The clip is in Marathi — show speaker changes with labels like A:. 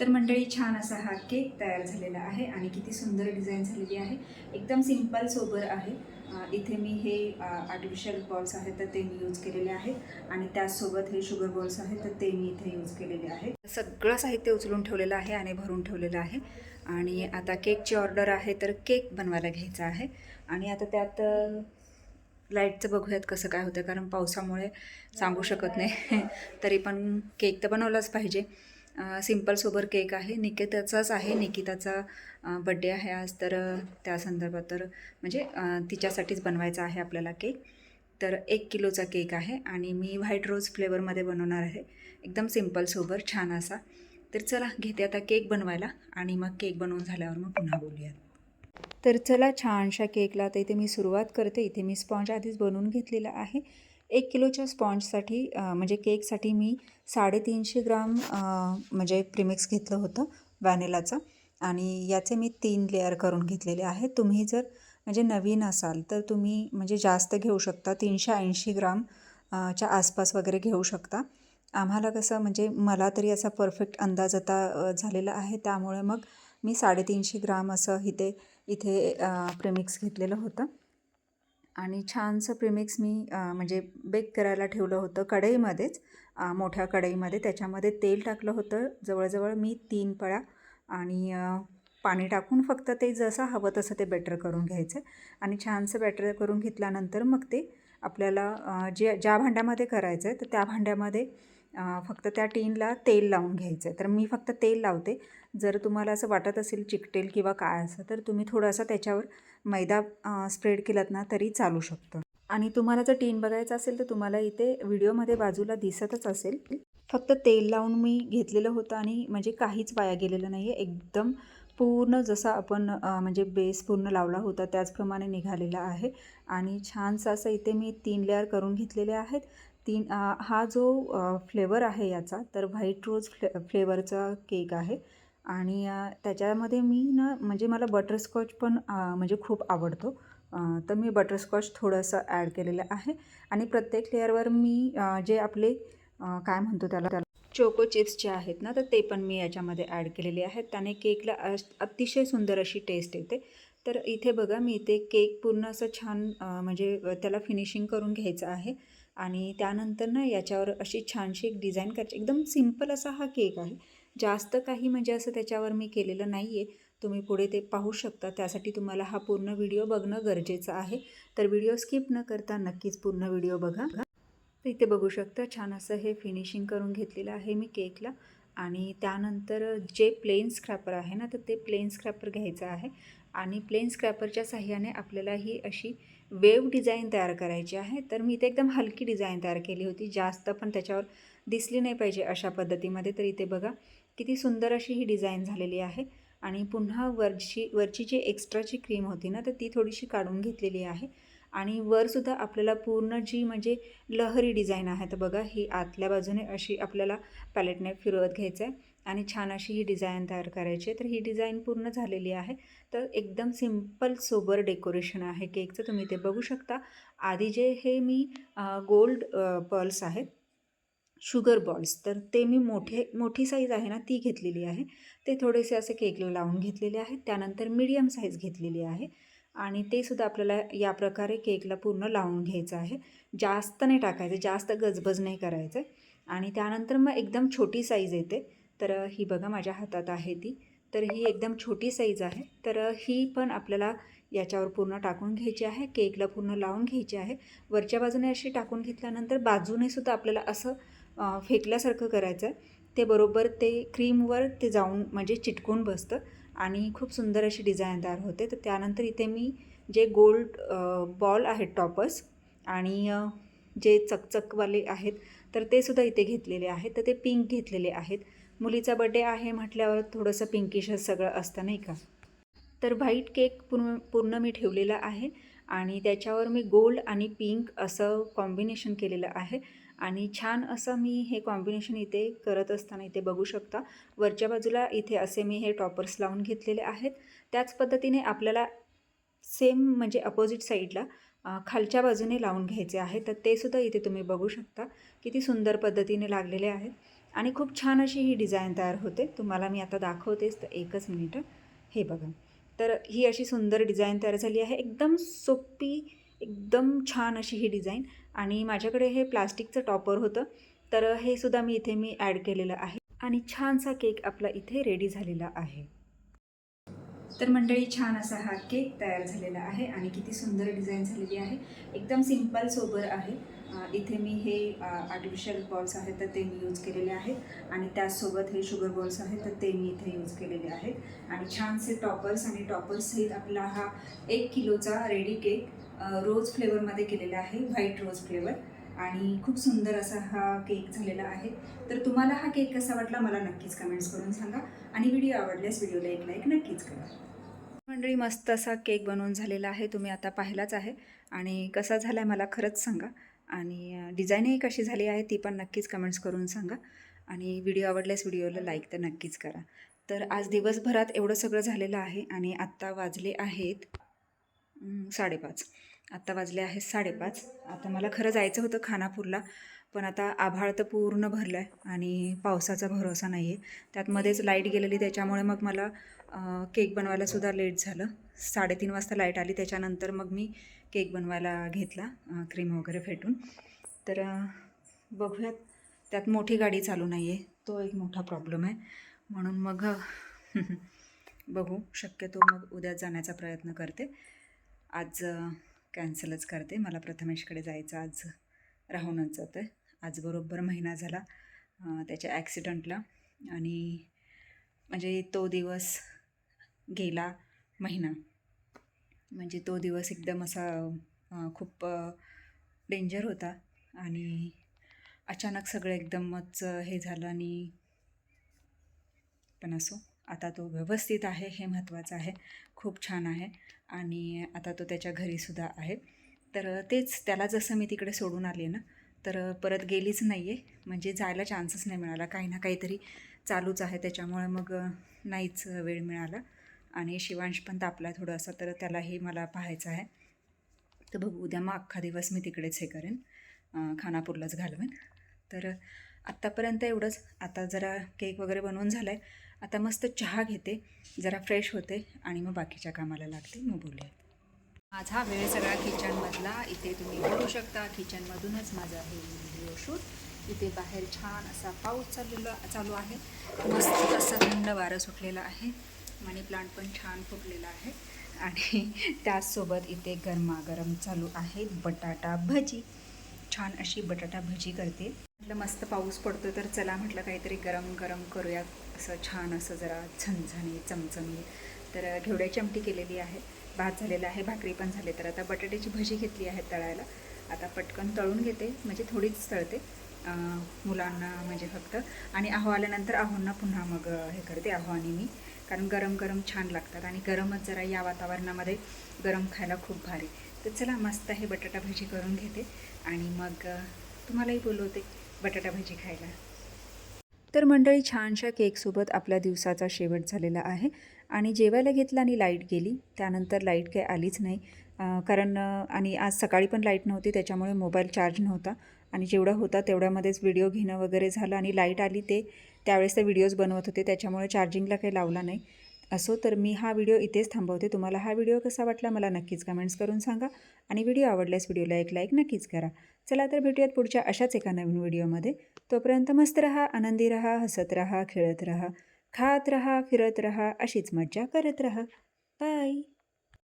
A: तर मंडळी छान असा हा केक तयार झालेला आहे आणि किती सुंदर डिझाईन झालेली आहे. एकदम सिंपल सोबर आहे. इथे मी हे आर्टिफिशियल बॉल्स आहेत तर ते मी यूज केलेले आहेत आणि त्याचसोबत हे शुगर बॉल्स आहेत तर ते मी इथे यूज केलेले आहेत सगळं साहित्य उचलून ठेवलेलं आहे आणि भरून ठेवलेलं आहे. आणि आता केकची ऑर्डर आहे तर केक बनवायला घ्यायचा आहे. आणि आता त्यात लाईटचं बघूयात कसं काय होतं कारण पावसामुळे सांगू शकत नाही. तरी पण केक तर बनवलाच पाहिजे. सिंपल सोबर केक आहे. निकिताचाच आहे. निकिताचा बड्डे आहे आज. तर त्या संदर्भात तर म्हणजे तिच्यासाठीच बनवायचा आहे आपल्याला केक. तर एक किलोचा केक आहे आणि मी व्हाईट रोज फ्लेवरमध्ये बनवणार आहे. एकदम सिंपल सोबर छान असा. तर चला घेते आता केक बनवायला आणि मग केक बनवून झाल्यावर मग पुन्हा बोलूयात. तर चला छानशा केकला तर इथे मी सुरुवात करते. इथे मी स्पॉन्ज आधीच बनवून घेतलेला आहे. एक किलोच्या स्पॉन्जसाठी म्हणजे केकसाठी मी साडेतीनशे ग्राम म्हणजे प्रिमिक्स घेतलं होतं व्हॅनिलाचं. आणि याचे मी तीन लेअर करून घेतलेले आहेत. तुम्ही जर म्हणजे नवीन असाल तर तुम्ही म्हणजे जास्त घेऊ शकता. तीनशे ऐंशी ग्राम च्या आसपास वगैरे घेऊ शकता. आम्हाला कसं म्हणजे मला तरी असा परफेक्ट अंदाज आता झालेला आहे. त्यामुळे मग मी साडेतीनशे ग्राम असं इथे इथे प्रेमिक्स घेतलेलं होतं. आणि छानसं प्रिमिक्स मी म्हणजे बेक करायला ठेवलं होतं कढईमध्येच. मोठ्या कढईमध्ये. त्याच्यामध्ये तेल टाकलं होतं. जवळजवळ मी तीन पळ्या आणि पाणी टाकून फक्त ते जसं हवं तसं ते बॅटर करून घ्यायचं. आणि छानसं बॅटर करून घेतल्यानंतर मग ते आपल्याला जे ज्या भांड्यामध्ये करायचं आहे तर त्या भांड्यामध्ये फक्त त्या टीनला तेल लावून घ्यायचं आहे. तर मी फक्त तेल लावते. जर तुम्हाला असं वाटत असेल चिकटेल किंवा काय असं तर तुम्ही थोडासा त्याच्यावर मैदा स्प्रेड केलात ना तरी चालू शकतं. आणि तुम्हाला जर टीन बघायचं असेल तर तुम्हाला इथे व्हिडिओमध्ये बाजूला दिसतच असेल. फक्त तेल लावून मी घेतलेलं होतं आणि म्हणजे काहीच वाया गेलेलं नाही आहे. एकदम पूर्ण जसा आपण म्हणजे बेस पूर्ण लावला होता त्याचप्रमाणे निघालेला आहे. आणि छानसा असं इथे मी तीन लेअर करून घेतलेले आहेत. तीन हा जो फ्लेवर आहे याचा तर व्हाईट रोज फ्ले फ्लेवरचा केक आहे. आणि त्याच्यामध्ये मी ना म्हणजे मला बटरस्कॉच पण म्हणजे खूप आवडतो. तर मी बटरस्कॉच थोडंसं ॲड केलेलं आहे. आणि प्रत्येक लेअरवर मी जे आपले काय म्हणतो त्याला त्याला चोको चिप्स जे आहेत ना तर ते पण मी याच्यामध्ये ॲड केलेले आहेत. त्याने केकला अतिशय सुंदर अशी टेस्ट येते. तर इथे बघा मी इथे केक पूर्ण असं छान म्हणजे त्याला फिनिशिंग करून घ्यायचं आहे. आणि त्यानंतर ना याच्यावर अशी छानशी एक डिझाईन करायची. एकदम सिंपल असा हा केक आहे. जास्त काही म्हणजे असं त्याच्यावर मी केलेलं नाही आहे तुम्ही पुढे ते पाहू शकता. त्यासाठी तुम्हाला हा पूर्ण व्हिडिओ बघणं गरजेचं आहे. तर व्हिडिओ स्किप न करता नक्कीच पूर्ण व्हिडिओ बघा. तर इथे बघू शकता छान असं हे फिनिशिंग करून घेतलेलं आहे मी केकला. आणि त्यानंतर जे प्लेन स्क्रॅपर आहे ना तर ते प्लेन स्क्रॅपर घ्यायचं आहे. आणि प्लेन स्क्रॅपरच्या साह्याने आपल्याला ही अशी वेव डिझाईन तयार करायची आहे. तर मी इथे एकदम हलकी डिझाईन तयार केली होती. जास्त पण त्याच्यावर दिसली नाही पाहिजे अशा पद्धतीमध्ये. तर इथे बघा किती सुंदर अशी ही डिझाईन झालेली आहे. आणि पुन्हा वरची वरची जी एक्स्ट्राची क्रीम होती ना तर ती थोडीशी काढून घेतलेली आहे. आणि वरसुद्धा आपल्याला पूर्ण जी म्हणजे लहरी डिझाईन आहे. तर बघा ही आतल्या बाजूने अशी आपल्याला पॅलेटने फिरवत घ्यायचं आहे आणि छान अशी ही डिझाईन तयार करायची आहे. तर ही डिझाईन पूर्ण झालेली आहे. तर एकदम सिंपल सोबर डेकोरेशन आहे केकचं. तुम्ही ते बघू शकता. आधी जे हे मी गोल्ड पर्ल्स आहेत शुगर बॉल्स. तर ते मी मोठे मोठी साईज आहे ना ती घेतलेली आहे. ते थोडेसे असे केकला लावून घेतलेले आहेत. त्यानंतर मीडियम साईज घेतलेली आहे. आणि ते सुद्धा आपल्याला या प्रकारे केकला पूर्ण लावून घ्यायचं आहे. जास्त नाही टाकायचं. जास्त गजबज नाही करायचं. आणि त्यानंतर मग एकदम छोटी साईज येते. तर ही बघा माझ्या हातात आहे ती. तर ही एकदम छोटी साईज आहे. तर ही पण आपल्याला याच्यावर पूर्ण टाकून घ्यायची आहे. केकला पूर्ण लावून घ्यायची आहे. वरच्या बाजूने अशी टाकून घेतल्यानंतर बाजूने सुद्धा आपल्याला असं फेकल्यासारखं करायचं आहे. ते बरोबर ते क्रीमवर ते जाऊन म्हणजे चिटकून बसतं आणि खूप सुंदर अशी डिझाईन तयार होते. तर त्यानंतर इथे मी जे गोल्ड बॉल आहेत टॉपर्स आणि जे चकचकवाले आहेत तर ते सुद्धा इथे घेतलेले आहेत. तर ते पिंक घेतलेले आहेत. मुलीचा बड्डे आहे म्हटल्यावर थोडंसं पिंकिशच सगळं असतं नाही का? तर व्हाईट केक पूर्ण पूर्ण मी ठेवलेला आहे आणि त्याच्यावर मी गोल्ड आणि पिंक असं कॉम्बिनेशन केलेलं आहे. आणि छान असं मी हे कॉम्बिनेशन इथे करत असताना इथे बघू शकता. वरच्या बाजूला इथे असे मी हे टॉपर्स लावून घेतलेले आहेत. त्याच पद्धतीने आपल्याला सेम म्हणजे अपोजिट साईडला खालच्या बाजूने लावून घ्यायचे आहे. तर ते सुद्धा इथे तुम्ही बघू शकता. किती सुंदर पद्धतीने लागलेले आहेत. आणि खूप छान अशी ही डिझाईन तयार होते. तुम्हाला मी आता दाखवतेच तर एकच मिनिट. हे बघा. तर ही अशी सुंदर डिझाईन तयार झाली आहे. एकदम सोपी एकदम छान अशी ही डिझाईन. आणि माझ्याकडे हे प्लास्टिकचं टॉपर होतं. तर हे सुद्धा मी इथे मी ॲड केलेलं आहे. आणि छानसा केक आपला इथे रेडी झालेला आहे. तर मंडळी छान असा हा केक तयार झालेला आहे. आणि किती सुंदर डिझाईन झालेली आहे. एकदम सिंपल सोबर आहे. इथे मी हे आर्टिफिशियल बॉल्स आहेत तर ते मी यूज केलेले आहेत. आणि त्याचसोबत हे शुगर बॉल्स आहेत तर ते मी इथे यूज केलेले आहेत. आणि छानसे टॉपर्स आणि टॉपर्स सहित आपला हा एक किलोचा रेडी केक रोज फ्लेवरमध्ये केलेला आहे व्हाईट रोज फ्लेवर आणि खूप सुंदर असा हा केक झालेला आहे. तर तुम्हाला हा केक कसा वाटला मला नक्कीच कमेंट्स करून सांगा. आणि व्हिडिओ आवडल्यास व्हिडिओला एक लाईक नक्कीच करा. मंडळी मस्त असा केक बनवून झालेला आहे. तुम्ही आता पाहिलाच आहे. आणि कसा झाला आहे मला खरंच सांगा. आणि डिझाईनही कशी झाली आहे ती पण नक्कीच कमेंट्स करून सांगा. आणि व्हिडिओ आवडल्यास व्हिडिओला लाईक तर नक्कीच करा. तर आज दिवसभरात एवढं सगळं झालेलं आहे आणि आत्ता वाजले आहेत साडेपाच. आत्ता वाजले आहेत साडेपाच. आता मला खरं जायचं होतं खानापूरला. पण आता आभाळ तर पूर्ण भरलं आहे आणि पावसाचा भरोसा नाही आहे त्यात मध्येच लाइट गेलेली त्याच्यामुळे मग मला केक बनवायला सुद्धा लेट झालं. साडेतीन वाजता लाइट आली त्याच्यानंतर मग मी केक बनवायला घेतला क्रीम वगैरे फेटून. तर बघूयात त्यात मोठी गाडी चालू नाही आहे तो एक मोठा प्रॉब्लेम आहे. म्हणून मग बघू शक्यतो मग उद्या जाण्याचा प्रयत्न करते. आज कॅन्सलच करते. मला प्रथमेशकडे जायचं आज राहूनच जातं आहे आज बरोबर महिना झाला त्याच्या ॲक्सिडंटला आणि म्हणजे तो दिवस गेला महिना. म्हणजे तो दिवस एकदम असा खूप डेंजर होता. आणि अचानक सगळं एकदमच हे झालं आणि पण असो आता तो व्यवस्थित आहे हे महत्त्वाचं आहे. खूप छान आहे. आणि आता तो त्याच्या घरीसुद्धा आहे. तर तेच त्याला जसं मी तिकडे सोडून आले ना तर परत गेलीच नाही आहे म्हणजे जायला चान्सच नाही मिळाला. काही ना काहीतरी चालूच आहे त्याच्यामुळे मग नाहीच वेळ मिळाला. आणि शिवांश पण तापला थोडंसं तर त्यालाही मला पाहायचं आहे. तर बघू उद्या मग अख्खा दिवस मी तिकडेच हे करेन. खानापूरलाच घालवेन. तर आत्तापर्यंत एवढंच. आता जरा केक वगैरे बनवून झाला आहे आता मस्त चहा घेते. जरा फ्रेश होते. आणि मग बाकीच्या कामाला लागते. मग बोलूयात. माझा वेळ सगळा किचनमधला. इथे तुम्ही बघू शकता किचनमधूनच माझा हे व्हिडिओ शूट इथे बाहेर छान असा पाऊस चाललेला चालू आहे. मस्त असं थंड वारं सुटलेलं आहे. मनी प्लांट पण छान फुटलेला आहे. आणि त्याचसोबत इथे गरमागरम चालू आहे बटाटा भजी. छान अशी बटाटा भजी करते. म्हटलं मस्त पाऊस पडतो तर चला म्हटलं काहीतरी गरम गरम करूया. असं छान असं जरा झणझणी चमचमी तर घेवड्याची आमटी केलेली आहे. भात झालेला आहे भाकरी पण झाले. तर आता बटाट्याची भजी घेतली आहे तळायला. आता पटकन तळून घेते म्हणजे थोडीच तळते मुलांना म्हणजे फक्त. आणि आहो आल्यानंतर आहोंना पुन्हा मग हे करते आहो आणि मी. कारण गरम गरम छान लागतात आणि गरमच जरा या वातावरणामध्ये गरम खायला खूप भारी. तर चला मस्त हे बटाटा भजी करून घेते. आणि मग तुम्हालाही बोलवते बटाटा भजी खायला. तर मंडळी छानशा केकसोबत आपल्या दिवसाचा शेवट झालेला आहे. आणि जेवायला घेतलं आणि लाइट गेली. त्यानंतर लाइट काही आलीच नाही. कारण आणि आज सकाळी पण लाइट नव्हती त्याच्यामुळे मोबाईल चार्ज नव्हता. आणि जेवढा होता तेवढ्यामध्येच व्हिडिओ घेणं वगैरे झालं आणि लाइट आली ते त्यावेळेस ते व्हिडिओज बनवत होते त्याच्यामुळे चार्जिंगला काही लावला नाही. असो तर मी हा व्हिडिओ इथेच थांबवते. तुम्हाला हा व्हिडिओ कसा वाटला मला नक्कीच कमेंट्स करून सांगा आणि व्हिडिओ आवडल्यास व्हिडिओला एक लाईक नक्कीच करा. चला तर भेटूयात पुढच्या अशाच एका नवीन व्हिडिओमध्ये. तोपर्यंत मस्त रहा आनंदी रहा हसत रहा खेळत रहा खात रहा फिरत रहा अशीच मज्जा करत रहा. बाय.